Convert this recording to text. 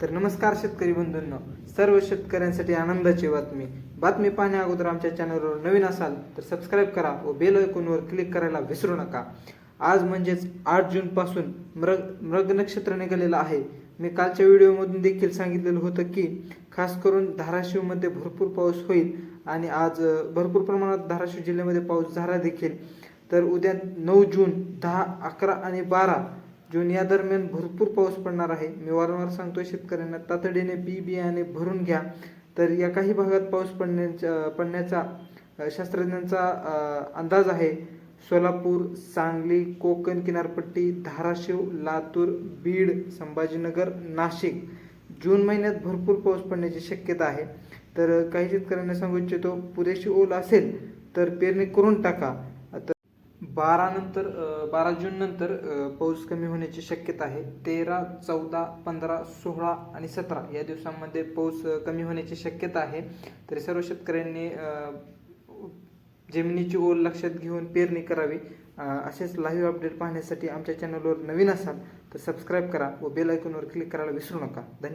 तर नमस्कार शेतकरी बंधूंनो. सर्व शेतकऱ्यांसाठी आनंदाची बातमी. बातमी पाहण्या अगोदर आमच्या चॅनलवर नवीन असाल तर सबस्क्राईब करा व बेल ऐकूनवर क्लिक करायला विसरू नका. आज म्हणजेच आठ जून पासून मृग मृग नक्षत्र निघालेलं आहे. मी कालच्या व्हिडिओमधून देखील सांगितलेलं होतं की खास करून धाराशिवमध्ये भरपूर पाऊस होईल आणि आज भरपूर प्रमाणात धाराशिव जिल्ह्यामध्ये पाऊस झाला देखील. तर उद्या नऊ जून दहा अकरा आणि बारा जून या दरम्यान भरपूर पाऊस पडणार आहे. मी वारंवार सांगतो शेतकऱ्यांना तातडीने बी बियाणे भरून घ्या. तर या काही भागात पाऊस पडण्याच्या पडण्याचा शास्त्रज्ञांचा अंदाज आहे. सोलापूर सांगली कोकण किनारपट्टी धाराशिव लातूर बीड संभाजीनगर नाशिक जून महिन्यात भरपूर पाऊस पडण्याची शक्यता आहे. तर काही शेतकऱ्यांना सांगू इच्छितो पुरेशी ओल असेल तर पेरणी करून टाका. बारा नंतर बारा जून नंतर पाऊस कमी होण्याची शक्यता आहे. तेरा चौदा पंधरा सोळा आणि सतरा या दिवसांमध्ये पाऊस कमी होण्याची शक्यता आहे. तरी सर्व शेतकऱ्यांनी जमिनीची ओल लक्षात घेऊन पेरणी करावी. असेच लाईव्ह अपडेट पाहण्यासाठी आमच्या चॅनलवर नवीन असाल तर सबस्क्राईब करा व बेल आयकॉनवर क्लिक करायला विसरू नका. धन्यवाद.